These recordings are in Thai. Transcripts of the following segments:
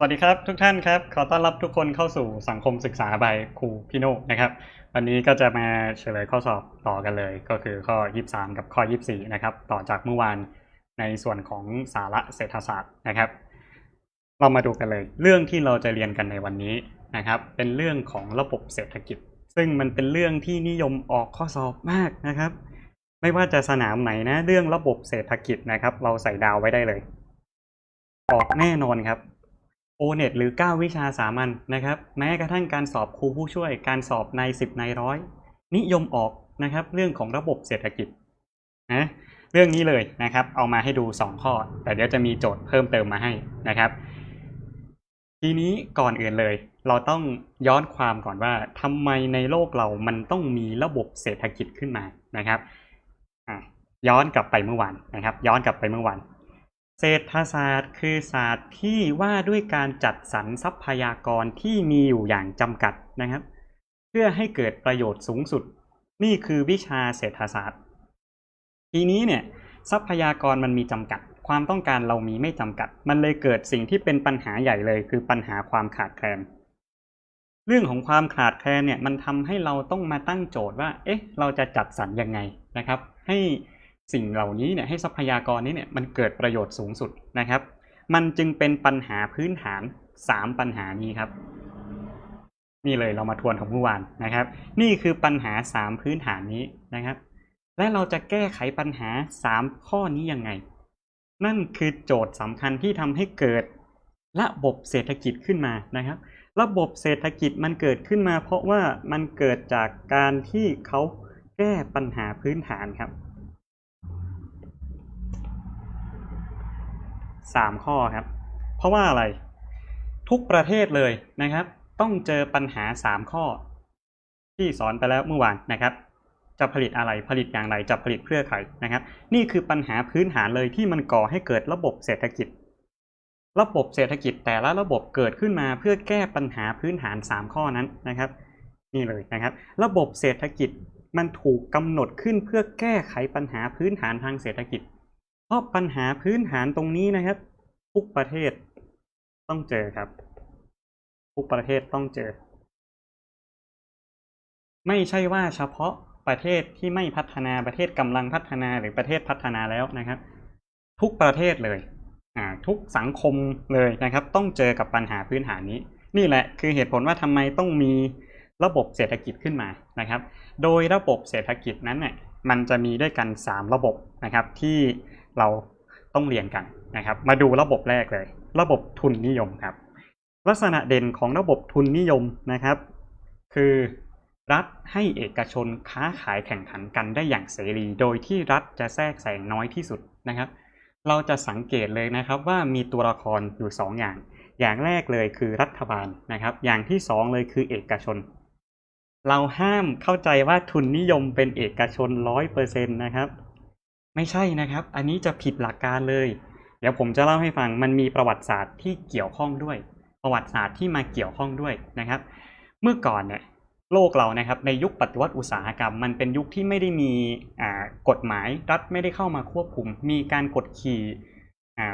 สวัสดีครับทุกท่านครับ ขอต้อนรับทุกคนเข้าสู่สังคมศึกษาใบครูพี่โนนะครับ วันนี้ก็จะมาเฉลยข้อสอบต่อกันเลย ก็คือข้อ 23 กับข้อ 24 นะครับ ต่อจากเมื่อวานในส่วนของสาระเศรษฐศาสตร์นะครับ เรามาดูกันเลย เรื่องที่เราจะเรียนกันในวันนี้นะครับ เป็นเรื่องของระบบเศรษฐกิจ ซึ่งมันเป็นเรื่องที่นิยมออกข้อสอบมากนะครับ ไม่ว่าจะสนามไหนนะ เรื่องระบบเศรษฐกิจนะครับ เราใส่ดาวไว้ได้เลยออกแน่นอนครับ โอเน็ตหรือ 9 วิชาสามัญนะครับ แม้กระทั่งการสอบครูผู้ช่วย การสอบใน 10 ในร้อย นิยมออกนะครับ เรื่องของระบบเศรษฐกิจนะเรื่องนี้เลยนะครับ เอามาให้ดู 2 ข้อ แต่เดี๋ยวจะมีโจทย์เพิ่มเติมมาให้นะครับ ทีนี้ก่อนอื่นเลย เราต้องย้อนความก่อนว่าทำไมในโลกเรามันต้องมีระบบเศรษฐกิจขึ้นมานะครับย้อนกลับไปเมื่อวานนะครับ ย้อนกลับไปเมื่อวาน เศรษฐศาสตร์คือศาสตร์ที่ว่าด้วยการจัดสรรทรัพยากรที่มีอยู่อย่างจำกัดนะครับ เพื่อให้เกิดประโยชน์สูงสุด นี่คือวิชาเศรษฐศาสตร์ ทีนี้เนี่ยทรัพยากรมันมีจำกัด ความต้องการเรามีไม่จำกัด มันเลยเกิดสิ่งที่เป็นปัญหาใหญ่เลย คือปัญหาความขาดแคลน เรื่องของความขาดแคลนเนี่ยมันทำให้เราต้องมาตั้งโจทย์ว่า เอ๊ะ เราจะจัดสรรยังไงนะครับ ให้ สิ่งเหล่านี้เนี่ยให้ทรัพยากรนี้เนี่ยมันเกิดประโยชน์สูงสุดนะครับ มันจึงเป็นปัญหาพื้นฐาน 3 ปัญหานี้ครับ นี่เลยเรามาทวนของเมื่อวานนะครับ นี่คือปัญหา 3 พื้นฐานนี้นะครับ และเราจะแก้ไขปัญหา 3 ข้อนี้ยังไง นั่นคือโจทย์สำคัญที่ทำให้เกิดระบบเศรษฐกิจขึ้นมานะครับ ระบบเศรษฐกิจมันเกิดขึ้นมา เพราะว่ามันเกิดจากการที่เขาแก้ปัญหาพื้นฐานครับ สามข้อครับ เพราะว่าอะไรทุกประเทศเลยนะครับ ต้องเจอปัญหาสามข้อ ที่สอนไปแล้วเมื่อวานนะครับ จะผลิตอะไรผลิตอย่างไรจะผลิตเพื่อใครนะครับ นี่คือปัญหาพื้นฐานเลยที่มันก่อให้เกิดระบบเศรษฐกิจ ระบบเศรษฐกิจแต่ละระบบเกิดขึ้นมาเพื่อแก้ปัญหาพื้นฐาน 3 ข้อนั้นนะครับ นี่เลยนะครับ ระบบเศรษฐกิจมันถูกกำหนดขึ้นเพื่อแก้ไขปัญหาพื้นฐานทางเศรษฐกิจ เพราะปัญหาพื้นฐานตรงนี้นะครับ ทุกประเทศต้องเจอครับ ทุกประเทศต้องเจอ ไม่ใช่ว่าเฉพาะประเทศที่ไม่พัฒนาประเทศกำลังพัฒนาหรือประเทศพัฒนาแล้วนะครับ ทุกประเทศเลยอ่าทุกสังคมเลยนะครับ ต้องเจอกับปัญหาพื้นฐานนี้ นี่แหละคือเหตุผลว่าทำไมต้องมีระบบเศรษฐกิจขึ้นมานะครับ โดยระบบเศรษฐกิจนั้นเนี่ยมันจะมีด้วยกัน 3 ระบบนะครับ ที่ เราต้องเรียนกันนะครับ มาดูระบบแรกเลย ระบบทุนนิยมครับ ลักษณะเด่นของระบบทุนนิยมนะครับ คือรัฐให้เอกชนค้าขายแข่งขันกันได้อย่างเสรี โดยที่รัฐจะแทรกแซงน้อยที่สุดนะครับ เราจะสังเกตเลยนะครับว่ามีตัวละครอยู่ 2 อย่าง อย่างแรกเลยคือรัฐบาลนะครับ อย่างที่ 2 เลยคือเอกชน เราห้ามเข้าใจว่าทุนนิยมเป็นเอกชนร้อยเปอร์เซ็นต์นะครับ ไม่ใช่นะครับ อันนี้จะผิดหลักการเลย เดี๋ยวผมจะเล่าให้ฟัง มันมีประวัติศาสตร์ที่เกี่ยวข้องด้วย ประวัติศาสตร์ที่มาเกี่ยวข้องด้วยนะครับ เมื่อก่อนเนี่ยโลกเรานะครับในยุคปฏิวัติอุตสาหกรรม มันเป็นยุคที่ไม่ได้มีกฎหมายรัฐไม่ได้เข้ามาควบคุม มีการกดขี่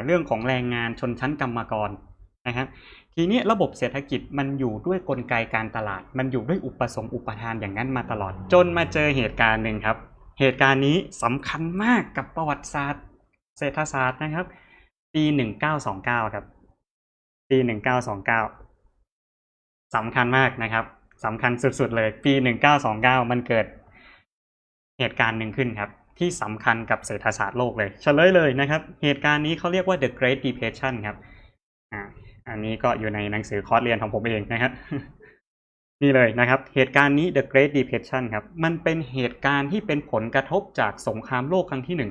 เรื่องของแรงงานชนชั้นกรรมกรนะครับทีนี้ระบบเศรษฐกิจมันอยู่ด้วยกลไกการตลาด มันอยู่ด้วยอุปสงค์อุปทานอย่างนั้นมาตลอด จนมาเจอเหตุการณ์หนึ่งครับ เหตุการณ์นี้สำคัญมากกับประวัติศาสตร์ เศรษฐศาสตร์นะครับ ปี 1929 ครับ ปี 1929สำคัญมากนะครับสำคัญสุดๆเลย ปี 1929 มันเกิดเหตุการณ์หนึ่งขึ้นครับ ที่สำคัญกับเศรษฐศาสตร์โลกเลย เฉลยเลยนะครับ เหตุการณ์นี้เขาเรียกว่า the Great Depression ครับอ่าอันนี้ก็อยู่ในหนังสือคอร์สเรียนของผมเองนะครับ นี่เลยนะครับ เหตุการณ์นี้ the Great Depression ครับ มันเป็นเหตุการณ์ที่เป็นผลกระทบจากสงครามโลกครั้งที่หนึ่ง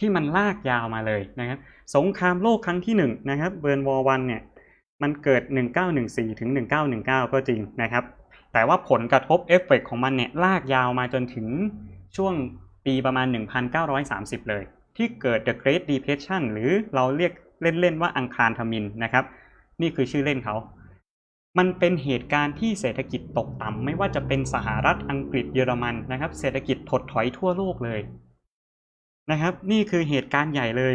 ที่มันลากยาวมาเลยนะครับ สงครามโลกครั้งที่หนึ่งนะครับเบิร์นวอร์วันเนี่ยมันเกิด 1914 ถึง 1919 ก็จริงนะครับ แต่ว่าผลกระทบเอฟเฟกของมันเนี่ยลากยาวมาจนถึงช่วงปีประมาณ 1930 เลย ที่เกิด The Great Depression หรือเราเรียกเล่นๆว่าอังคารทมินนะครับ นี่คือชื่อเล่นเขา มันเป็นเหตุการณ์ที่เศรษฐกิจตกต่ำไม่ว่าจะเป็นสหรัฐอังกฤษเยอรมันนะครับ เศรษฐกิจถดถอยทั่วโลกเลยนะครับ นี่คือเหตุการณ์ใหญ่เลย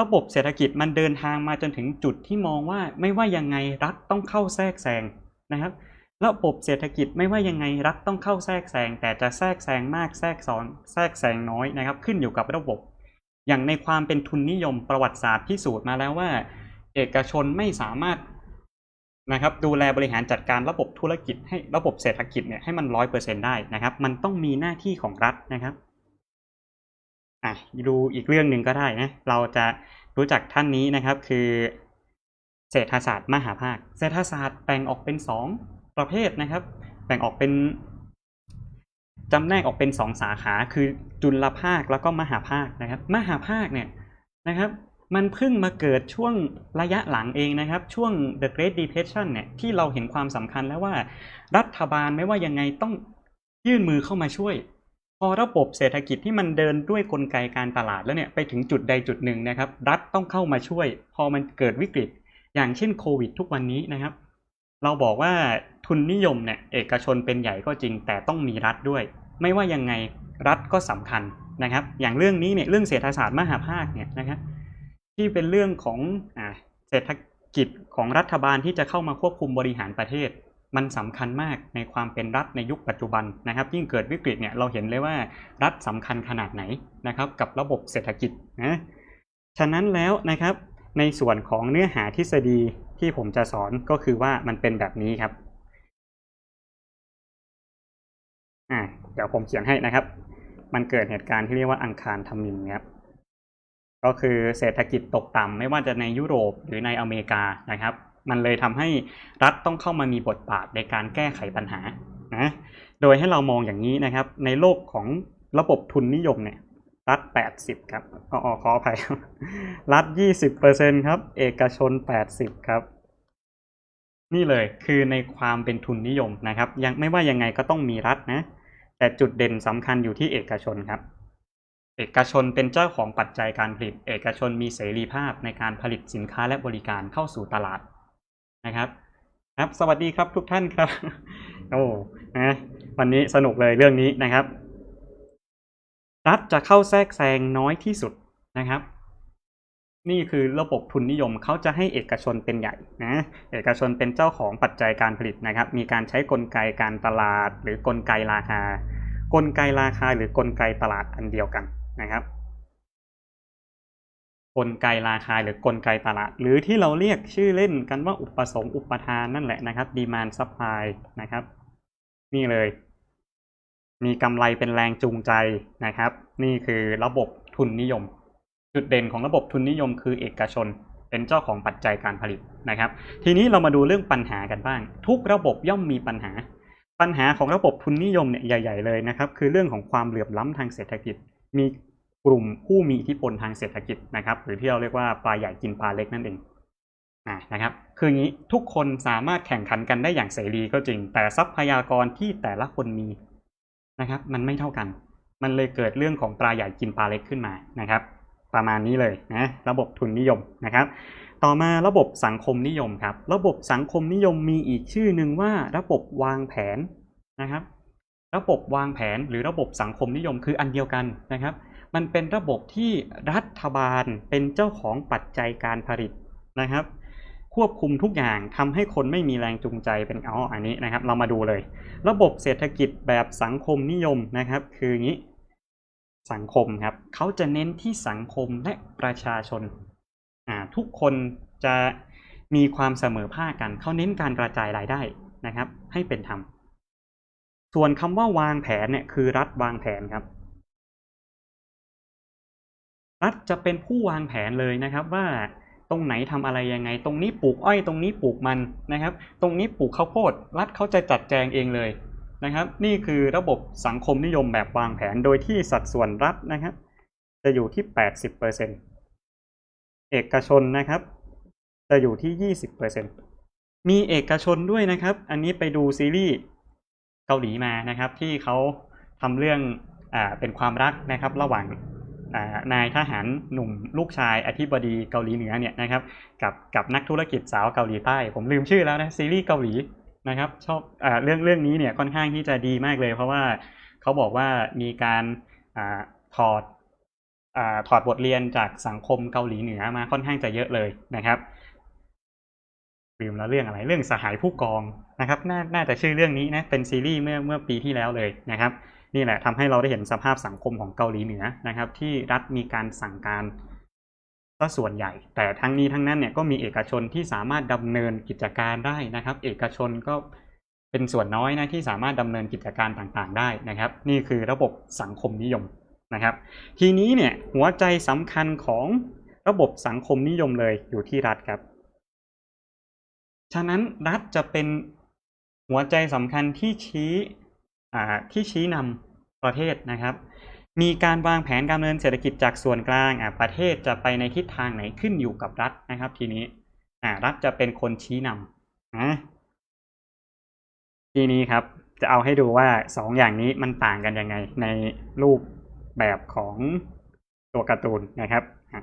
ระบบเศรษฐกิจมันเดินทางมาจนถึงจุดที่มองว่าไม่ว่ายังไงรัฐต้องเข้าแทรกแซงนะครับ ระบบเศรษฐกิจไม่ว่ายังไงรัฐต้องเข้าแทรกแซงแต่จะแทรกแซงมากแทรกซ้อนแทรกแซงน้อยนะครับ ขึ้นอยู่กับระบบ อย่างในความเป็นทุนนิยมประวัติศาสตร์พิสูจน์มาแล้วว่า เอกชนไม่สามารถ นะครับดูแลบริหารจัดการระบบธุรกิจให้ระบบเศรษฐกิจเนี่ยให้มันร้อยเปอร์เซ็นได้นะครับ มันต้องมีหน้าที่ของรัฐนะครับอะดูอีกเรื่องหนึ่งก็ได้นะเราจะรู้จักท่านนี้นะครับคือเศรษฐศาสตร์มหาภาค เศรษฐศาสตร์แบ่งออกเป็นสองประเภทนะครับ แบ่งออกเป็นจำแนกออกเป็นสองสาขา คือจุลภาคแล้วก็มหาภาคนะครับ มหาภาคเนี่ยนะครับ มันเพิ่งมาเกิดช่วงระยะหลังเองนะครับ ช่วง The Great Depression เนี่ยที่เราเห็นความสำคัญแล้วว่า รัฐบาลไม่ว่ายังไงต้องยื่นมือเข้ามาช่วย พอระบบเศรษฐกิจที่มันเดินด้วยกลไกการตลาดแล้วเนี่ยไปถึงจุดใดจุดหนึ่งนะครับ รัฐต้องเข้ามาช่วย พอมันเกิดวิกฤต อย่างเช่นโควิด ทุกวันนี้นะครับ เราบอกว่าทุนนิยมเนี่ยเอกชนเป็นใหญ่ก็จริง แต่ต้องมีรัฐด้วย ไม่ว่ายังไงรัฐก็สำคัญนะครับ อย่างเรื่องนี้เนี่ยเรื่องเศรษฐศาสตร์มหาภาคเนี่ยนะครับ ที่เป็นเรื่องของอ่าเศรษฐกิจของรัฐบาลที่จะเข้ามาควบคุมบริหารประเทศ มันสำคัญมากในความเป็นรัฐในยุคปัจจุบันนะครับ ยิ่งเกิดวิกฤตเนี่ยเราเห็นเลยว่ารัฐสำคัญขนาดไหนนะครับ กับระบบเศรษฐกิจนะฉะนั้นแล้วนะครับในส่วนของเนื้อหาทฤษฎีที่ผมจะสอนก็คือว่ามันเป็นแบบนี้ครับอ่าเดี๋ยวผมเขียนให้นะครับ มันเกิดเหตุการณ์ที่เรียกว่าอังคารทมินครับ ก็คือเศรษฐกิจตกต่ำไม่ว่าจะในยุโรปหรือในอเมริกานะครับ มันเลยทำให้รัฐต้องเข้ามามีบทบาทในการแก้ไขปัญหานะโดยให้เรามองอย่างนี้นะครับ ในโลกของระบบทุนนิยมเนี่ยรัฐ 80 ครับอ๋อขออภัยรับรัฐ20%ครับ เอกชน 80 ครับ นี่เลยคือในความเป็นทุนนิยมนะครับ ยังไม่ว่ายังไงก็ต้องมีรัฐนะ แต่จุดเด่นสำคัญอยู่ที่เอกชนครับ เอกชนเป็นเจ้าของปัจจัยการผลิต เอกชนมีเสรีภาพในการผลิตสินค้าและบริการเข้าสู่ตลาดนะครับ ครับ สวัสดีครับทุกท่านครับ โอ้นะวันนี้สนุกเลยเรื่องนี้นะครับ รัฐจะเข้าแทรกแซงน้อยที่สุดนะครับ นี่คือระบบทุนนิยมเขาจะให้เอกชนเป็นใหญ่นะ เอกชนเป็นเจ้าของปัจจัยการผลิตนะครับ มีการใช้กลไกการตลาด หรือกลไกราคากลไกราคาหรือกลไกตลาดอันเดียวกัน นะครับ กลไกราคาหรือกลไกตลาด หรือที่เราเรียกชื่อเล่นกันว่าอุปสงค์อุปทานนั่นแหละนะครับ demand supply นะครับ นี่เลย มีกำไรเป็นแรงจูงใจนะครับ นี่คือระบบทุนนิยม จุดเด่นของระบบทุนนิยมคือเอกชนเป็นเจ้าของปัจจัยการผลิตนะครับ ทีนี้เรามาดูเรื่องปัญหากันบ้าง ทุกระบบย่อมมีปัญหา ปัญหาของระบบทุนนิยมเนี่ยใหญ่ ๆ เลยนะครับ คือเรื่องของความเหลื่อมล้ำทางเศรษฐกิจ มีกลุ่มผู้มีอิทธิพลทางเศรษฐกิจนะครับ หรือที่เราเรียกว่าปลาใหญ่กินปลาเล็กนั่นเองนะครับ คืออย่างนี้ทุกคนสามารถแข่งขันกันได้อย่างเสรีก็จริง แต่ทรัพยากรที่แต่ละคนมีนะครับ มันไม่เท่ากัน มันเลยเกิดเรื่องของปลาใหญ่กินปลาเล็กขึ้นมานะครับ ประมาณนี้เลยนะระบบทุนนิยมนะครับ ต่อมาระบบสังคมนิยมครับ ระบบสังคมนิยมมีอีกชื่อหนึ่งว่าระบบวางแผนนะครับ ระบบวางแผนหรือระบบสังคมนิยมคืออันเดียวกันนะครับ มันเป็นระบบที่รัฐบาลเป็นเจ้าของปัจจัยการผลิตนะครับ ควบคุมทุกอย่างทำให้คนไม่มีแรงจูงใจเป็นอ๋ออันนี้นะครับ เรามาดูเลย ระบบเศรษฐกิจแบบสังคมนิยมนะครับ คืออย่างนี้สังคมครับเขาจะเน้นที่สังคมและประชาชนอ่าทุกคนจะมีความเสมอภาคกันเขาเน้นการกระจายรายได้นะครับ ให้เป็นธรรม ส่วนคำว่าวางแผนเนี่ยคือรัฐวางแผนครับ รัฐจะเป็นผู้วางแผนเลยนะครับว่าตรงไหนทำอะไรยังไง ตรงนี้ปลูกอ้อยตรงนี้ปลูกมันนะครับ ตรงนี้ปลูกข้าวโพดรัฐเขาจะจัดแจงเองเลยนะครับ นี่คือระบบสังคมนิยมแบบวางแผนโดยที่สัดส่วนรัฐนะครับจะอยู่ที่ 80%เอกชนนะครับ จะอยู่ที่ 20%มีเอกชนด้วยนะครับ อันนี้ไปดูซีรีส์ เกาหลีมานะครับ ที่เขาทำเรื่องอเป็นความรักนะครับ ระหว่างนายทหารหนุ่มลูกชายอธิบดีเกาหลีเหนือเนี่ยนะครับ กับกับนักธุรกิจสาวเกาหลีใต้ ผมลืมชื่อแล้วนะซีรีส์เกาหลีนะครับชอบอเรื่องเรื่องนี้เนี่ยค่อนข้างที่จะดีมากเลย เพราะว่าเขาบอกว่ามีการอถอดอถอดบทเรียนจากสังคมเกาหลีเหนือมาค่อนข้างจะเยอะเลยนะครับลืมแล้วเรื่องอะไรเรื่องสหายผู้กอง นะครับนน่าจะชื่อเรื่องนี้นะเป็นซีรีส์เมื่อเมื่อปีที่แล้วเลยนะครับนี่แหละทำให้เราได้เห็นสภาพสังคมของเกาหลีเหนือนะครับ ที่รัฐมีการสั่งการก็ส่วนใหญ่ แต่ทั้งนี้ทั้งนั้นเนี่ยก็มีเอกชนที่สามารถดำเนินกิจการได้นะครับ เอกชนก็เป็นส่วนน้อยนะที่สามารถดำเนินกิจการต่างๆ ได้นะครับ นี่คือระบบสังคมนิยมนะครับ ทีนี้เนี่ยหัวใจสำคัญของระบบสังคมนิยมเลยอยู่ที่รัฐครับ ฉะนั้นรัฐจะเป็น หัวใจสำคัญที่ชี้ที่ชี้นำประเทศนะครับ มีการวางแผนการดำเนินเศรษฐกิจจากส่วนกลางประเทศจะไปในทิศทางไหนขึ้นอยู่กับรัฐนะครับ ทีนี้รัฐจะเป็นคนชี้นำนะทีนี้ครับจะเอาให้ดูว่าสองอย่างนี้มันต่างกันยังไง ในรูปแบบของตัวการ์ตูนนะครับ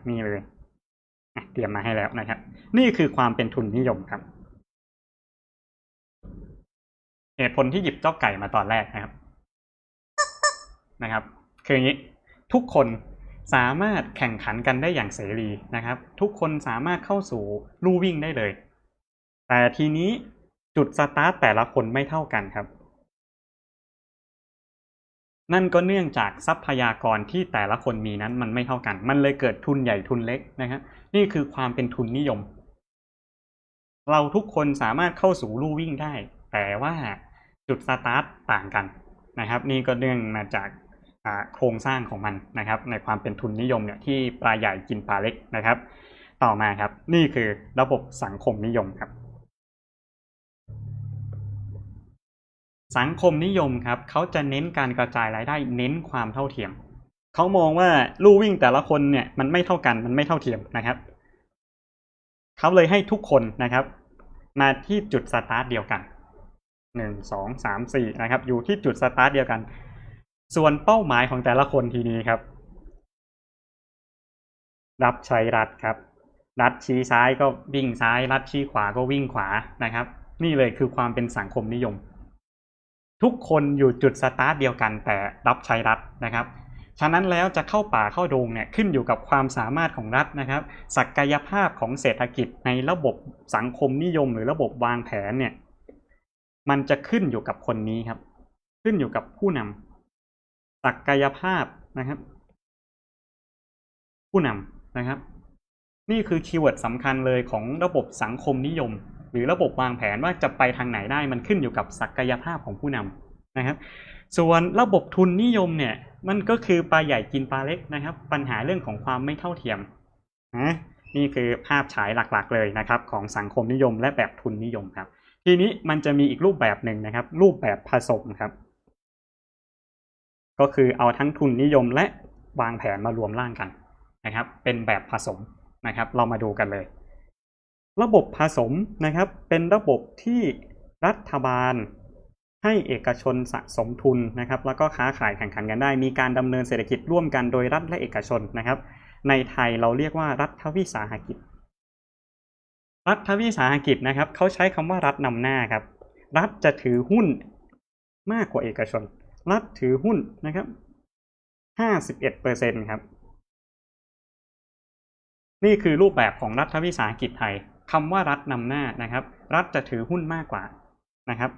นี่เลยเตรียมมาให้แล้วนะครับ นี่คือความเป็นทุนนิยมครับ เหตุผลที่หยิบเจ้าไก่มาตอนแรกนะครับนะครับ คืออย่างนี้ทุกคนสามารถแข่งขันกันได้อย่างเสรีนะครับ ทุกคนสามารถเข้าสู่ลู่วิ่งได้เลย แต่ทีนี้จุดสตาร์ทแต่ละคนไม่เท่ากันครับ นั่นก็เนื่องจากทรัพยากรที่แต่ละคนมีนั้นมันไม่เท่ากัน มันเลยเกิดทุนใหญ่ทุนเล็กนะครับนี่คือความเป็นทุนนิยม เราทุกคนสามารถเข้าสู่ลู่วิ่งได้ แต่ว่า จุดสตาร์ทต่างกันนะครับ นี่ก็เนื่องมาจากโครงสร้างของมันนะครับ ในความเป็นทุนนิยมเนี่ยที่ปลาใหญ่กินปลาเล็กนะครับ ต่อมาครับนี่คือระบบสังคมนิยมครับ สังคมนิยมครับเขาจะเน้นการกระจายรายได้เน้นความเท่าเทียมเขามองว่าลู่วิ่งแต่ละคนเนี่ยมันไม่เท่ากันมันไม่เท่าเทียมนะครับเขาเลยให้ทุกคนนะครับ มาที่จุดสตาร์ทเดียวกัน หนึ่งสองสามสี่นะครับ อยู่ที่จุดสตาร์ทเดียวกัน ส่วนเป้าหมายของแต่ละคนทีนี้ครับ รับใช้รัฐครับ รัฐชี้ซ้ายก็วิ่งซ้าย รัฐชี้ขวาก็วิ่งขวานะครับ นี่เลยคือความเป็นสังคมนิยม ทุกคนอยู่จุดสตาร์ทเดียวกัน แต่รับใช้รัฐนะครับฉะนั้นแล้วจะเข้าป่าเข้าดงเนี่ยขึ้นอยู่กับความสามารถของรัฐนะครับ ศักยภาพของเศรษฐกิจในระบบสังคมนิยม หรือระบบวางแผนเนี่ย มันจะขึ้นอยู่กับคนนี้ครับ ขึ้นอยู่กับผู้นำศักยภาพนะครับ ผู้นำนะครับ นี่คือคีย์เวิร์ดสำคัญเลยของระบบสังคมนิยม หรือระบบวางแผนว่าจะไปทางไหนได้ มันขึ้นอยู่กับศักยภาพของผู้นำนะครับ ส่วนระบบทุนนิยมเนี่ยมันก็คือปลาใหญ่กินปลาเล็กนะครับ ปัญหาเรื่องของความไม่เท่าเทียมนะนี่คือภาพฉายหลักๆเลยนะครับ ของสังคมนิยมและแบบทุนนิยมครับ ทีนี้มันจะมีอีกรูปแบบหนึ่งนะครับ รูปแบบผสมครับ ก็คือเอาทั้งทุนนิยมและวางแผนมารวมร่างกันนะครับ เป็นแบบผสมนะครับ เรามาดูกันเลย ระบบผสมนะครับ เป็นระบบที่รัฐบาลให้เอกชนสะสมทุนนะครับ แล้วก็ค้าขายแข่งขันกันได้ มีการดำเนินเศรษฐกิจร่วมกันโดยรัฐและเอกชนนะครับ ในไทยเราเรียกว่ารัฐวิสาหกิจ รัฐวิสาหกิจนะครับเขาใช้คำว่ารัฐนำหน้าครับ รัฐจะถือหุ้นมากกว่าเอกชน รัฐถือหุ้นนะครับห้าสิบเอ็ดเปอร์เซ็นครับ นี่คือรูปแบบของรัฐวิสาหกิจไทยคำว่ารัฐนำหน้านะครับ รัฐจะถือหุ้นมากกว่านะครับ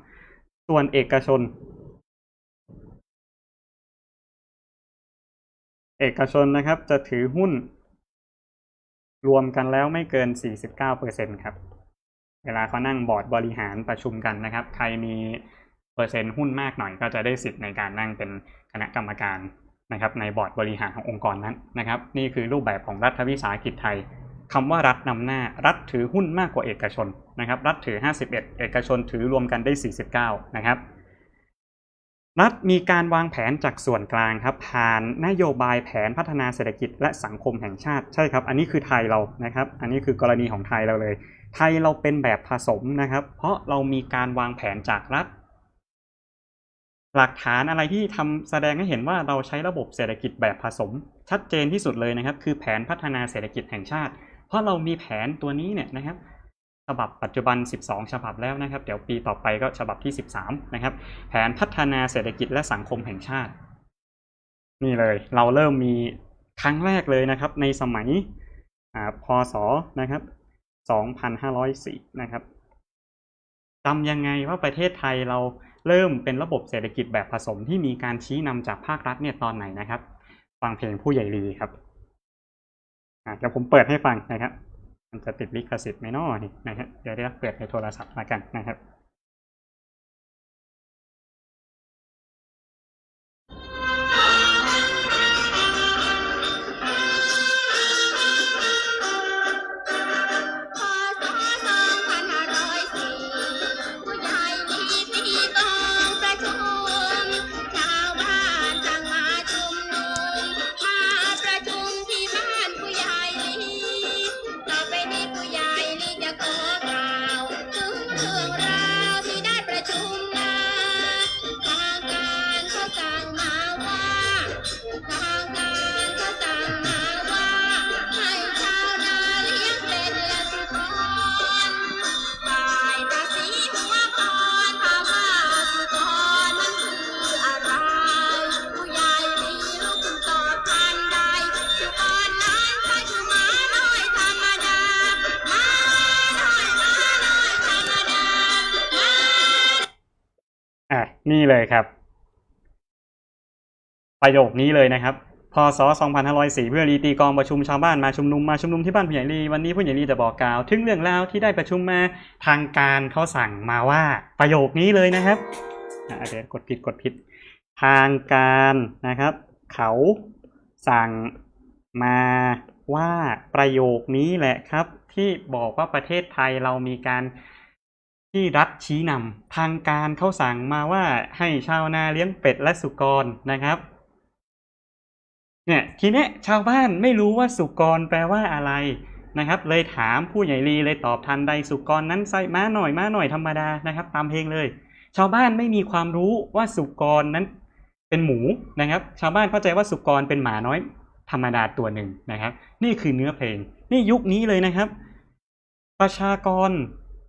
ส่วนเอกชน เอกชนนะครับจะถือหุ้น รวมกันแล้วไม่เกิน 49%ครับ เวลาเขานั่งบอร์ดบริหารประชุมกันนะครับ ใครมีเปอร์เซ็นต์หุ้นมากหน่อยก็จะได้สิทธิ์ในการนั่งเป็นคณะกรรมการนะครับ ในบอร์ดบริหารขององค์กรนั้นนะครับ นี่คือรูปแบบของรัฐวิสาหกิจไทยคำว่ารัฐนำหน้า รัฐถือหุ้นมากกว่าเอกชนนะครับ รัฐถือ 51 เอกชนถือรวมกันได้ 49 นะครับ รัฐมีการวางแผนจากส่วนกลางครับผ่านนโยบายแผนพัฒนาเศรษฐกิจและสังคมแห่งชาติใช่ครับ อันนี้คือไทยเรานะครับ อันนี้คือกรณีของไทยเราเลย ไทยเราเป็นแบบผสมนะครับ เพราะเรามีการวางแผนจากรัฐ หลักฐานอะไรที่ทำแสดงให้เห็นว่าเราใช้ระบบเศรษฐกิจแบบผสม ชัดเจนที่สุดเลยนะครับ คือแผนพัฒนาเศรษฐกิจแห่งชาติ เพราะเรามีแผนตัวนี้เนี่ยนะครับ ฉบับปัจจุบัน 12 ฉบับแล้วนะครับ เดี๋ยวปีต่อไปก็ฉบับที่ 13 นะครับ แผนพัฒนาเศรษฐกิจและสังคมแห่งชาติ นี่เลย เราเริ่มมีครั้งแรกเลยนะครับ ในสมัยอ่าพศนะครับ 2504 นะครับจำยังไงว่าประเทศไทยเราเริ่มเป็นระบบเศรษฐกิจแบบผสมที่มีการชี้นำจากภาครัฐเนี่ยตอนไหนนะครับ ฟังเพลงผู้ใหญ่ลีครับเดี๋ยวผมเปิดให้ฟังนะครับ มันจะติดลิขสิทธิ์ไหมน้อนี่นะครับเดี๋ยวได้เปิดในโทรศัพท์มากันนะครับ นี่เลยครับ ประโยคนี้เลยนะครับพศ2504เพื่อรีตีกองประชุมชาวบ้านมาชุมนุมมาชุมนุมที่บ้านผู้ใหญ่ลีวันนี้ผู้ใหญ่ลีจะบอกกล่าว ถึงเรื่องราวที่ได้ประชุมมาทางการเขาสั่งมาว่าประโยคนี้เลยนะครับเดี๋ยวกดผิดกดผิด ทางการนะครับ เขาสั่งมาว่าประโยคนี้แหละครับ ที่บอกว่าประเทศไทยเรามีการ ที่รัฐชี้นำทางการเขาสั่งมาว่าให้ชาวนาเลี้ยงเป็ดและสุกรนะครับเนี่ยทีเนี้ยชาวบ้านไม่รู้ว่าสุกรแปลว่าอะไรนะครับ เลยถามผู้ใหญ่ลีเลยตอบทันใดสุกรนั้นไส้ม้าหน่อยม้าหน่อยธรรมดานะครับ ตามเพลงเลย ชาวบ้านไม่มีความรู้ว่าสุกรนั้นเป็นหมูนะครับ ชาวบ้านเข้าใจว่าสุกรเป็นหมาน้อยธรรมดาตัวหนึ่งนะครับ นี่คือเนื้อเพลง นี่ยุคนี้เลยนะครับ ประชากร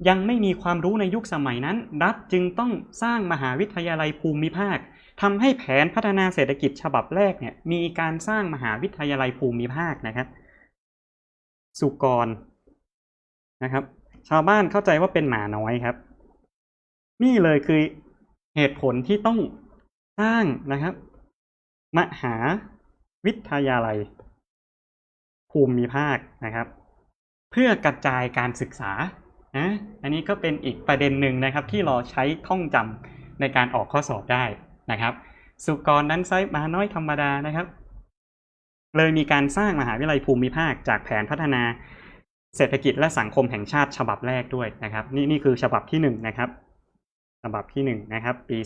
ยังไม่มีความรู้ในยุคสมัยนั้น รัฐจึงต้องสร้างมหาวิทยาลัยภูมิภาคทำให้แผนพัฒนาเศรษฐกิจฉบับแรกเนี่ยมีการสร้างมหาวิทยาลัยภูมิภาคนะครับ สุกรนะครับ ชาวบ้านเข้าใจว่าเป็นหมาน้อยครับ นี่เลยคือเหตุผลที่ต้องสร้างนะครับ มหาวิทยาลัย ภูมิภาคนะครับ เพื่อกระจายการศึกษา นะอันนี้ก็เป็นอีกประเด็นหนึ่งนะครับที่เราใช้ท่องจำในการออกข้อสอบได้นะครับ สุกรนั้นไซมาน้อยธรรมดานะครับ เลยมีการสร้างมหาวิทยาลัยภูมิภาคจากแผนพัฒนาเศรษฐกิจและสังคมแห่งชาติฉบับแรกด้วยนะครับนี่นี่คือฉบับที่หนึ่งนะครับฉบับที่หนึ่งนะครับปี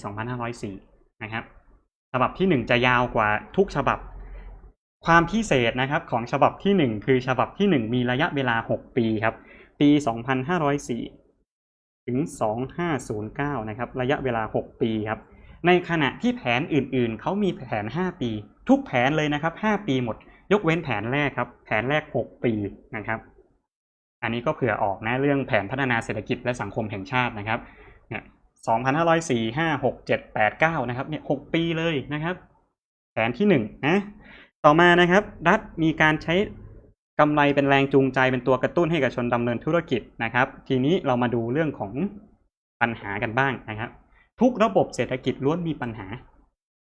2504 นะครับฉบับที่หนึ่งจะยาวกว่าทุกฉบับ ความพิเศษนะครับของฉบับที่หนึ่งคือฉบับที่หนึ่งมีระยะเวลา 6 ปีครับ ปี 2504 ถึง 2509 นะครับ ระยะเวลา 6 ปีครับ ในขณะที่แผนอื่นๆ เขามีแผน 5 ปี ทุกแผนเลยนะครับ 5 ปีหมด ยกเว้นแผนแรกครับ แผนแรก 6 ปีนะครับ อันนี้ก็เผื่อออกนะเรื่องแผนพัฒนาเศรษฐกิจและสังคมแห่งชาตินะครับเนี่ย2504 5 6 7 8 9 นะครับ เนี่ย 6 ปีเลยนะครับ แผนที่1นะ ต่อมานะครับ รัฐมีการใช้ กำไรเป็นแรงจูงใจเป็นตัวกระตุ้นให้กับชนดำเนินธุรกิจนะครับ ทีนี้เรามาดูเรื่องของปัญหากันบ้างนะครับ ทุกระบบเศรษฐกิจล้วนมีปัญหา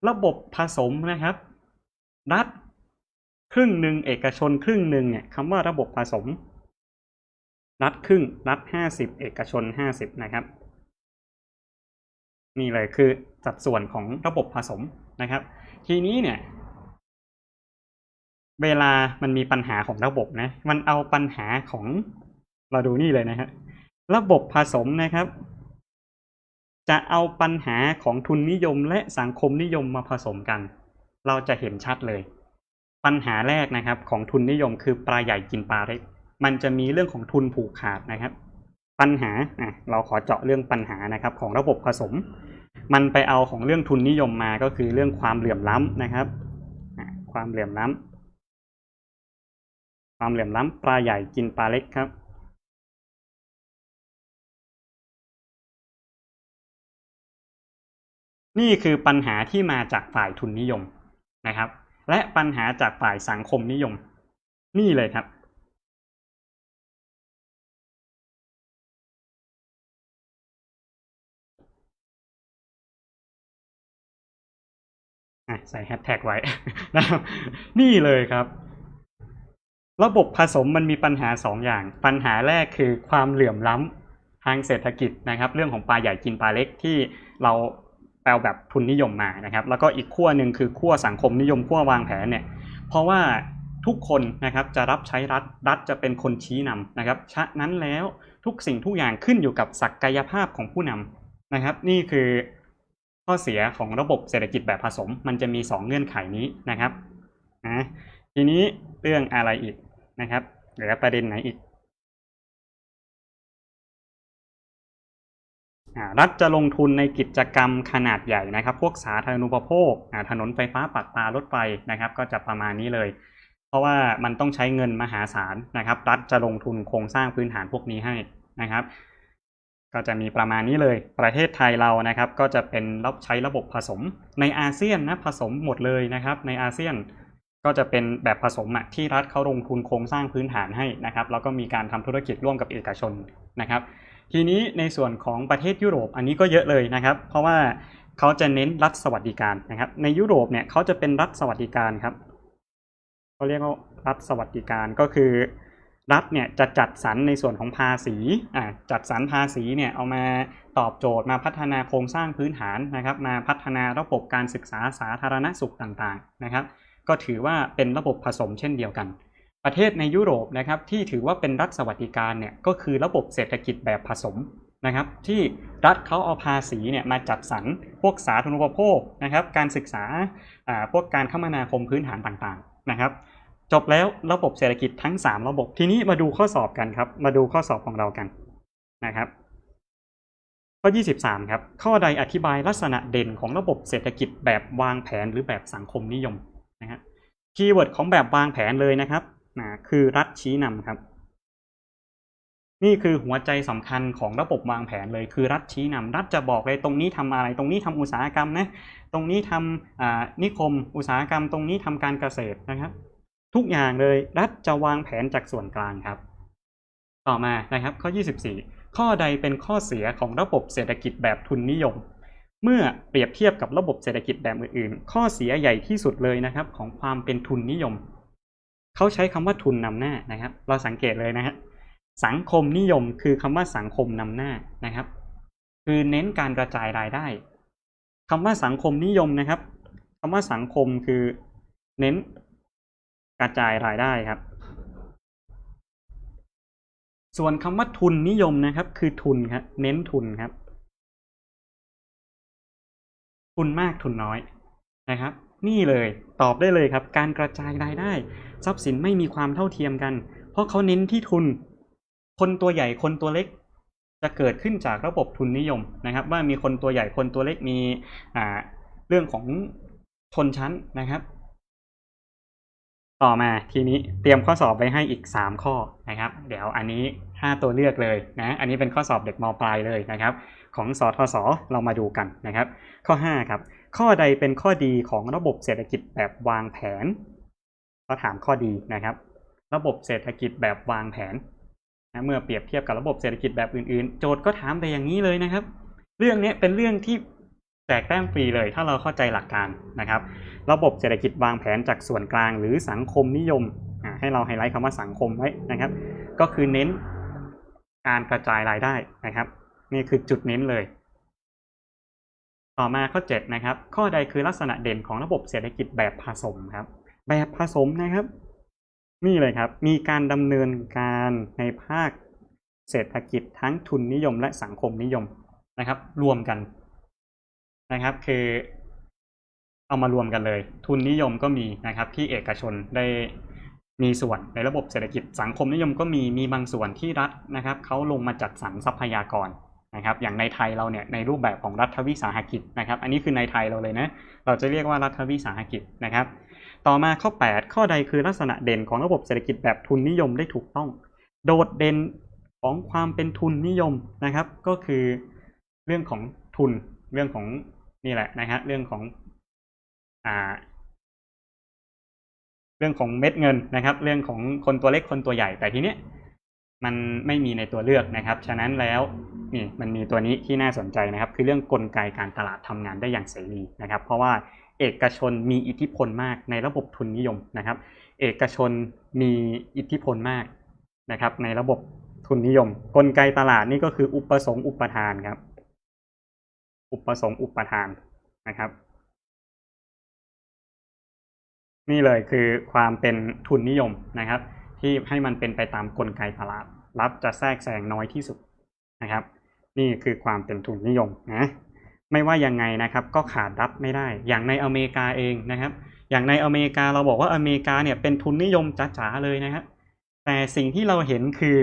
ระบบผสมนะครับ รัฐครึ่งหนึ่งเอกชนครึ่งหนึ่งเนี่ยคำว่าระบบผสม รัฐครึ่งรัฐห้าสิบเอกชนห้าสิบนะครับ นี่เลยคือสัดส่วนของระบบผสมนะครับ ทีนี้เนี่ย เวลามันมีปัญหาของระบบนะ มันเอาปัญหาของเราดูนี่เลยนะฮะระบบผสมนะครับ จะเอาปัญหาของทุนนิยมและสังคมนิยมมาผสมกัน เราจะเห็นชัดเลย ปัญหาแรกนะครับ ของทุนนิยมคือปลาใหญ่กินปลาเล็กมันจะมีเรื่องของทุนผูกขาดนะครับ ปัญหาอะเราขอเจาะเรื่องปัญหานะครับ ของระบบผสม มันไปเอาของเรื่องทุนนิยมมาก็คือเรื่องความเหลื่อมล้ำนะครับ ความเหลื่อมล้ำ ความเหลื่อมล้ำปลาใหญ่กินปลาเล็กครับนี่คือปัญหาที่มาจากฝ่ายทุนนิยมนะครับ และปัญหาจากฝ่ายสังคมนิยม นี่เลยครับ ใส่แฮชแท็กไว้นะครับนี่เลยครับ ระบบผสมมันมีปัญหาสองอย่าง ปัญหาแรกคือความเหลื่อมล้ำทางเศรษฐกิจนะครับ เรื่องของปลาใหญ่กินปลาเล็กที่เราแปลแบบทุนนิยมมานะครับ แล้วก็อีกขั้วหนึ่งคือขั้วสังคมนิยมขั้ววางแผนเนี่ย เพราะว่าทุกคนนะครับจะรับใช้รัฐรัฐจะเป็นคนชี้นำนะครับ ฉะนั้นแล้วทุกสิ่งทุกอย่างขึ้นอยู่กับศักยภาพของผู้นำนะครับ นี่คือข้อเสียของระบบเศรษฐกิจแบบผสม มันจะมี 2 เงื่อนไขนี้นะครับนะทีนี้เรื่องอะไรอีก นะครับเหลือประเด็นไหนอีกรัฐจะลงทุนในกิจกรรมขนาดใหญ่นะครับ พวกสาธารณูปโภคถนนไฟฟ้าปากปลารถไฟนะครับ ก็จะประมาณนี้เลย เพราะว่ามันต้องใช้เงินมหาศาลนะครับ รัฐจะลงทุนโครงสร้างพื้นฐานพวกนี้ให้นะครับ ก็จะมีประมาณนี้เลย ประเทศไทยเรานะครับ ก็จะเป็นรับใช้ระบบผสมในอาเซียนนะผสมหมดเลยนะครับ ในอาเซียน ก็จะเป็นแบบผสมอะที่รัฐเขาลงทุนโครงสร้างพื้นฐานให้นะครับแล้วก็มีการทำธุรกิจร่วมกับเอกชนนะครับ ทีนี้ในส่วนของประเทศยุโรปอันนี้ก็เยอะเลยนะครับ เพราะว่าเขาจะเน้นรัฐสวัสดิการนะครับ ในยุโรปเนี่ยเขาจะเป็นรัฐสวัสดิการครับเขาเรียกว่ารัฐสวัสดิการก็คือ รัฐเนี่ยจะจัดสรรในส่วนของภาษีอ่าจัดสรรภาษีเนี่ยเอามาตอบโจทย์มาพัฒนาโครงสร้างพื้นฐานนะครับ มาพัฒนาระบบการศึกษาสาธารณสุขต่างๆนะครับ ก็ถือว่าเป็นระบบผสมเช่นเดียวกัน ประเทศในยุโรปนะครับที่ถือว่าเป็นรัฐสวัสดิการเนี่ยก็คือระบบเศรษฐกิจแบบผสมนะครับ ที่รัฐเขาเอาภาษีเนี่ยมาจัดสรรพวกสาธารณูปโภคนะครับ การศึกษาอ่าพวกการคมนาคมพื้นฐานต่างๆนะครับ จบแล้วระบบเศรษฐกิจทั้ง 3 ระบบทีนี้มาดูข้อสอบกันครับ มาดูข้อสอบของเรากันนะครับข้อ 23 ครับ ข้อใดอธิบายลักษณะเด่นของระบบเศรษฐกิจแบบวางแผนหรือแบบสังคมนิยม นะฮะคีย์เวิร์ดของแบบวางแผนเลยนะครับนะคือรัฐชี้นำครับ นี่คือหัวใจสำคัญของระบบวางแผนเลยคือรัฐชี้นำรัฐจะบอกเลยตรงนี้ทำอะไร ตรงนี้ทำอุตสาหกรรมนะตรงนี้ทำนิคมอุตสาหกรรม ตรงนี้ทำการเกษตรนะครับ ทุกอย่างเลยรัฐจะวางแผนจากส่วนกลางครับ ต่อมานะครับข้อ 24 ข้อใดเป็นข้อเสียของระบบเศรษฐกิจแบบทุนนิยม เมื่อเปรียบเทียบกับระบบเศรษฐกิจแบบอื่นๆ ข้อเสียใหญ่ที่สุดเลยนะครับ ของความเป็นทุนนิยม เขาใช้คำว่าทุนนำหน้านะครับ เราสังเกตเลยนะฮะสังคมนิยมคือคำว่าสังคมนำหน้านะครับ คือเน้นการกระจายรายได้คำว่าสังคมนิยมนะครับคำว่าสังคมคือเน้นกระจายรายได้ครับ ส่วนคำว่าทุนนิยมนะครับ คือทุนครับเน้นทุนครับ ทุนมากทุนน้อยนะครับ นี่เลยตอบได้เลยครับ การกระจายรายได้ ทรัพย์สินไม่มีความเท่าเทียมกัน เพราะเขาเน้นที่ทุน คนตัวใหญ่คนตัวเล็กจะเกิดขึ้นจากระบบทุนนิยมนะครับ ว่ามีคนตัวใหญ่คนตัวเล็กมีอ่าเรื่องของชนชั้นนะครับ ต่อมาทีนี้เตรียมข้อสอบไว้ให้อีก 3 ข้อนะครับ เดี๋ยวอันนี้ 5 ตัวเลือกเลยนะ อันนี้เป็นข้อสอบเด็กมปลายเลยนะครับ ของสทศเรามาดูกันนะครับ ข้อ5ครับข้อใดเป็นข้อดีของระบบเศรษฐกิจแบบวางแผนก็ถามข้อดีนะครับ ระบบเศรษฐกิจแบบวางแผนนะเมื่อเปรียบเทียบกับระบบเศรษฐกิจแบบอื่นๆ โจทย์ก็ถามแต่อย่างนี้เลยนะครับ เรื่องนี้เป็นเรื่องที่แจกแต้มฟรีเลย ถ้าเราเข้าใจหลักการนะครับ ระบบเศรษฐกิจวางแผนจากส่วนกลางหรือสังคมนิยมให้เราไฮไลท์คำว่าสังคมไว้นะครับ ก็คือเน้นการกระจายรายได้นะครับ นี่คือจุดเน้นเลย ต่อมาข้อ7นะครับ ข้อใดคือลักษณะเด่นของระบบเศรษฐกิจแบบผสมครับ แบบผสมนะครับ นี่เลยครับ มีการดำเนินการในภาคเศรษฐกิจทั้งทุนนิยมและสังคมนิยมนะครับ รวมกันนะครับ คือเอามารวมกันเลย ทุนนิยมก็มีนะครับ ที่เอกชนได้มีส่วนในระบบเศรษฐกิจสังคมนิยมก็มีมีบางส่วนที่รัฐนะครับเขาลงมาจัดสรรทรัพยากร นะครับอย่างในไทยเราเนี่ยในรูปแบบของรัฐวิสาหกิจนะครับ อันนี้คือในไทยเราเลยนะเราจะเรียกว่ารัฐวิสาหกิจนะครับ ต่อมาข้อ 8 ข้อใดคือลักษณะเด่นของระบบเศรษฐกิจแบบทุนนิยมได้ถูกต้อง โดดเด่นของความเป็นทุนนิยมนะครับ ก็คือเรื่องของทุนเรื่องของนี่แหละนะฮะเรื่องของอ่าเรื่องของเม็ดเงินนะครับ เรื่องของคนตัวเล็กคนตัวใหญ่แต่ทีเนี้ย มันไม่มีในตัวเลือกนะครับ ฉะนั้นแล้วนี่มันมีตัวนี้ที่น่าสนใจนะครับ คือเรื่องกลไกการตลาดทำงานได้อย่างเสรีนะครับ เพราะว่าเอกชนมีอิทธิพลมากในระบบทุนนิยมนะครับ เอกชนมีอิทธิพลมากนะครับ ในระบบทุนนิยม กลไกตลาดนี่ก็คืออุปสงค์อุปทานครับ อุปสงค์อุปทานนะครับ นี่เลยคือความเป็นทุนนิยมนะครับ ที่ให้มันเป็นไปตามกลไกตลาด รัฐจะแทรกแซงน้อยที่สุดนะครับ นี่คือความเป็นทุนนิยมนะไม่ว่ายังไงนะครับ ก็ขาดรัฐไม่ได้ อย่างในอเมริกาเองนะครับ อย่างในอเมริกาเราบอกว่าอเมริกาเนี่ยเป็นทุนนิยมจ๋าๆเลยนะครับแต่สิ่งที่เราเห็นคือ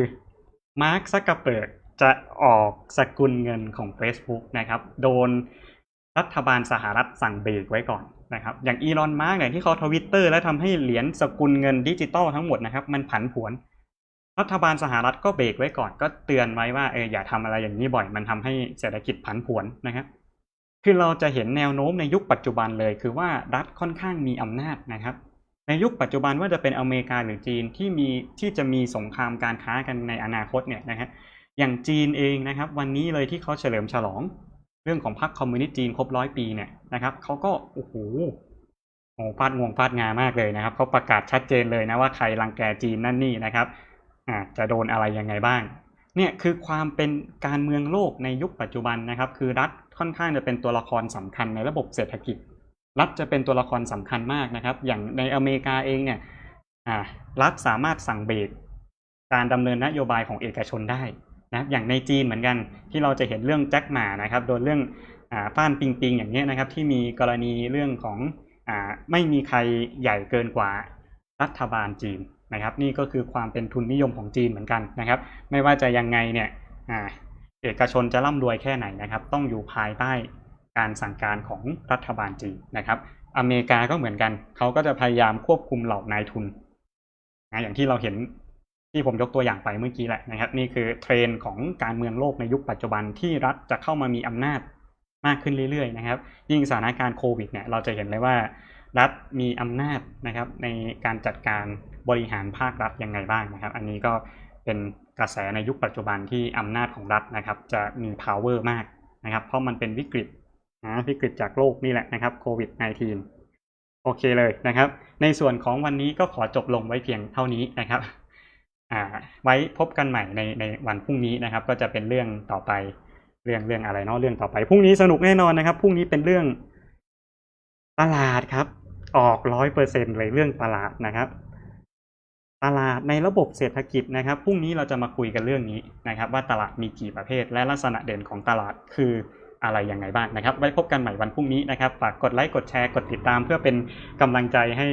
มาร์คซักเกอร์เบิร์กจะออกสกุลเงินของ Facebook นะครับ โดนรัฐบาลสหรัฐสั่งเบรกไว้ก่อน นะครับอย่างอีลอนมาร์กเนี่ยที่เขาทวิตเตอร์แล้วทำให้เหรียญสกุลเงินดิจิตอลทั้งหมดนะครับมันผันผวน รัฐบาลสหรัฐก็เบรกไว้ก่อนก็เตือนไว้ว่าเอออย่าทำอะไรอย่างนี้บ่อย มันทำให้เศรษฐกิจผันผวนนะครับคือเราจะเห็นแนวโน้มในยุคปัจจุบันเลย คือว่ารัฐค่อนข้างมีอำนาจนะครับ ในยุคปัจจุบันว่าจะเป็นอเมริกาหรือจีนที่มีที่จะมีสงครามการค้ากันในอนาคตเนี่ยนะฮะอย่างจีนเองนะครับ วันนี้เลยที่เขาเฉลิมฉลอง เรื่องของพรรคคอมมิวนิสต์จีนครบร้อยปีเนี่ยนะครับเขาก็โอ้โหโอ้ฟาดงวงฟาดงามากเลยนะครับเขาประกาศชัดเจนเลยนะว่าใครรังแกจีนนั่นนี่นะครับอ่าจะโดนอะไรยังไงบ้างเนี่ยคือความเป็นการเมืองโลกในยุคปัจจุบันนะครับ คือรัฐค่อนข้างจะเป็นตัวละครสำคัญในระบบเศรษฐกิจ รัฐจะเป็นตัวละครสำคัญมากนะครับ อย่างในอเมริกาเองเนี่ยอ่ารัฐสามารถสั่งเบรกการดำเนินนโยบายของเอกชนได้ นะอย่างในจีนเหมือนกันที่เราจะเห็นเรื่องแจ็คหมานะครับโดนเรื่องอ่าฟ้านปิงปิงอย่างเงี้นะครับที่มีกรณีเรื่องของอไม่มีใครใหญ่เกินกว่ารัฐบาลจีนนะครับ นี่ก็คือความเป็นทุนนิยมของจีนเหมือนกันนะครับ ไม่ว่าจะยังไงเนี่ยอเอกชนจะร่ำรวยแค่ไหนนะครับ ต้องอยู่ภายใต้การสั่งการของรัฐบาลจีนนะครับ อเมริกาก็เหมือนกันเขาก็จะพยายามควบคุมเหล่านายทุนนะอย่างที่เราเห็น ที่ผมยกตัวอย่างไปเมื่อกี้แหละนะครับ นี่คือเทรนของการเมืองโลกในยุคปัจจุบันที่รัฐจะเข้ามามีอำนาจมากขึ้นเรื่อยๆนะครับ ยิ่งสถานการณ์โควิดเนี่ยเราจะเห็นเลยว่า รัฐมีอำนาจนะครับในการจัดการบริหารภาครัฐยังไงบ้างนะครับ อันนี้ก็เป็นกระแสในยุคปัจจุบันที่อำนาจของรัฐนะครับ จะมี power มากนะครับ เพราะมันเป็นวิกฤตนะวิกฤตจากโลกนี่แหละนะครับโควิด -19 โอเคเลยนะครับ ในส่วนของวันนี้ก็ขอจบลงไว้เพียงเท่านี้นะครับ ไว้พบกันใหม่ในในวันพรุ่งนี้นะครับ ก็จะเป็นเรื่องต่อไปเรื่องเรื่องอะไรเนาะเรื่องต่อไปพรุ่งนี้สนุกแน่นอนนะครับพรุ่งนี้เป็นเรื่องตลาดครับ ออกร้อยเปอร์เซ็นเลยเรื่องตลาดนะครับตลาดในระบบเศรษฐกิจนะครับพรุ่งนี้เราจะมาคุยกันเรื่องนี้นะครับ ว่าตลาดมีกี่ประเภท และลักษณะเด่นของตลาดคืออะไรยังไงบ้างนะครับ ไว้พบกันใหม่วันพรุ่งนี้นะครับฝากกดไลค์กดแชร์กดติดตาม เพื่อเป็นกำลังใจให้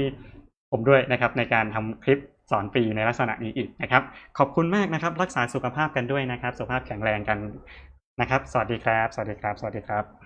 ผมด้วยนะครับในการทำคลิป สอนฟรีในลักษณะนี้อีกนะครับ ขอบคุณมากนะครับ รักษาสุขภาพกันด้วยนะครับ สุขภาพแข็งแรงกันนะครับ สวัสดีครับ สวัสดีครับ สวัสดีครับ